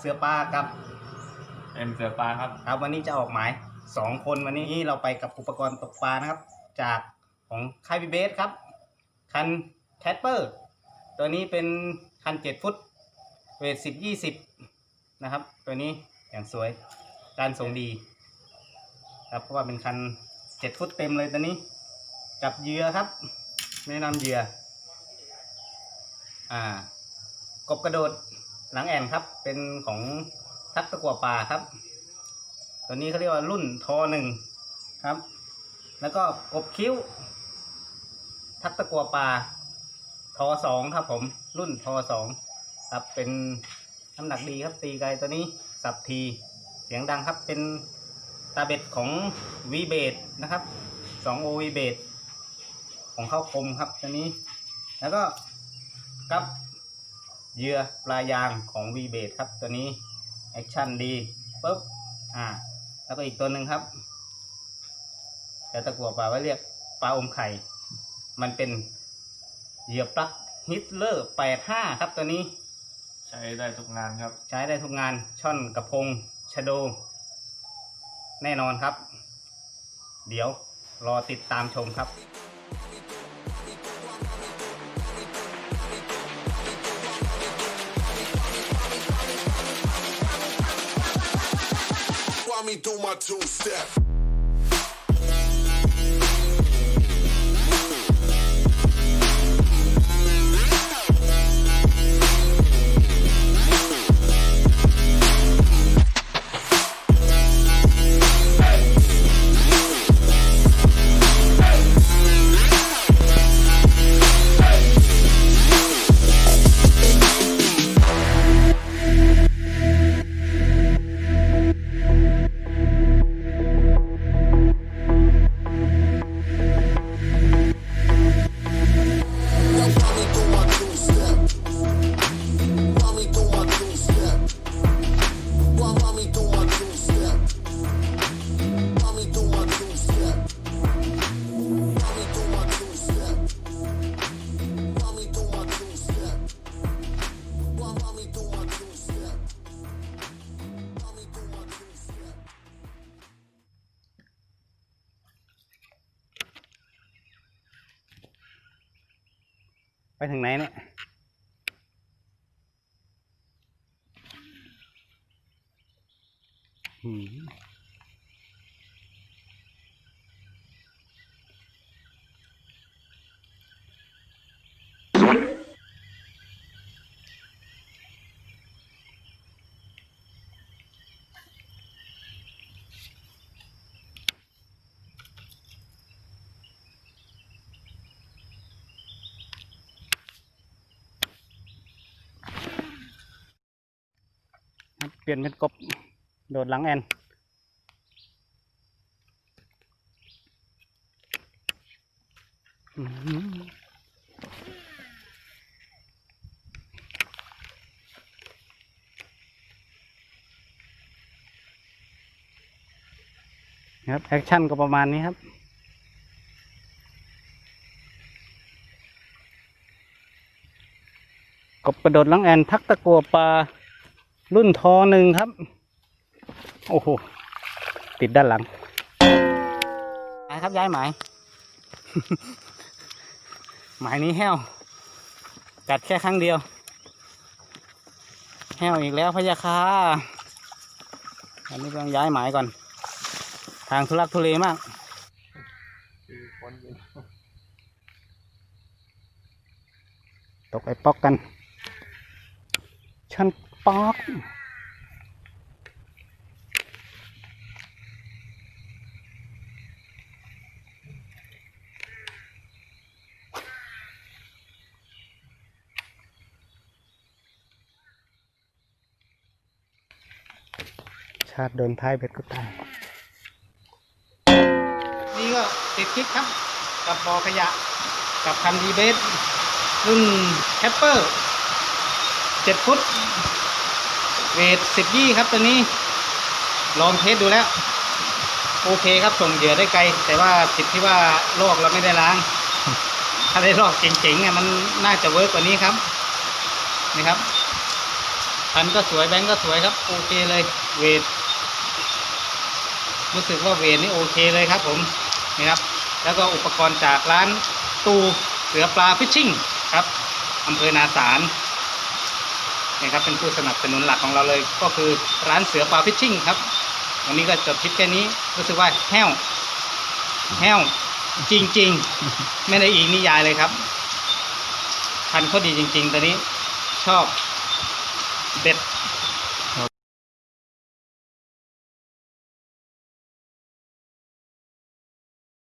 เสือปลากับ เอ็มเสือปลาครับ ครับวันนี้จะออกหมายสองคนวันนี้เราไปกับอุปกรณ์ตกปลานะครับ จากของค่ายบีเบสครับ คันแคทเปอร์ ตัวนี้เป็นคันเจ็ดฟุต เวทสิบยี่สิบนะครับ ตัวนี้อย่างสวยการส่งดี ครับเพราะว่าเป็นคันเจ็ดฟุตเต็มเลยตัวนี้ กับเหยื่อครับ แนะนำเหยื่ออ่ากบกระโดด หลังแอนครับ เป็นของทักตะกัวป่าครับ ตัวนี้เขาเรียกว่ารุ่นทอหนึ่งครับ แล้วก็กบคิ้ว ทักตะกัวป่าทอสองครับ ผม รุ่นทอสองครับ เป็นน้ำหนักดีครับ ตีไกลตัวนี้สับที เสียงดังครับ เป็นตาเบ็ดของวีเบดนะครับสองโอวีเบดของเข้าคมครับตัวนี้ แล้วก็กับ เหยื่อปลายางของวีเบดครับตัวนี้แอคชั่นดีปุ๊บอ่าแล้วก็อีกตัวหนึ่งครับแต่ตะกัวปลาไว้เรียกปลาอมไข่ มันเป็นเหยื่อปลั๊กฮิตเลอร์85ครับตัวนี้ใช้ได้ทุกงานครับ ใช้ได้ทุกงานช่อนกระพงชะโด แน่นอนครับ เดี๋ยวรอติดตามชมครับ me through my two step. ไปถึงไหนเนี่ยหืม ลี่ยนเป็นกบโดดหลังแอนครับแอคชั่นก็ประมาณนี้ครับกบกระโดดหลังแอนทักตะกัวปลา รุ่นทอหนึ่งครับ โอ้โห ติดด้านหลังไปครับย้ายหมาย หมายนี้แห้ว กัดแค่ครั้งเดียว แห้วอีกแล้วพะยาคาอันนี้ต้องย้ายหมายก่อน ทางทุลักทุเลมากตกไอ้ป๊อกกัน ชัน ปอกชาติโดนท้ายเบ็ดก็ตาย นี่ก็ติดคลิกครับ กับบอขยะ กับคันดีเบสรุ่นแคปเปอร์เจ็ดฟุต เวทสิบยี่ครับตัวนี้ ลองเทสดูแล้ว โอเคครับส่งเหยื่อได้ไกล แต่ว่าติดที่ว่าลอกเราไม่ได้ล้าง ถ้าได้ลอกเจ๋งๆอะมันน่าจะเวิร์กกว่านี้ครับนี่ครับคันก็สวยแบงก์ก็สวยครับ โอเคเลยเวทรู้สึกว่าเวทนี่โอเคเลยครับผมนี่ครับ แล้วก็อุปกรณ์จากร้านตูเสือปลาฟิชชิ่งครับอำเภอนาสาร นี่ครับเป็นผู้สนับสนุนหลักของเราเลย ก็คือร้านเสือปลาฟิชชิ่งครับ วันนี้ก็จบคลิปแค่นี้รู้สึกว่าแห้วแห้วจริง ๆ ไม่ได้อีกนิยายเลยครับพันเขาดีจริง ๆ ตอนนี้ชอบเด็ด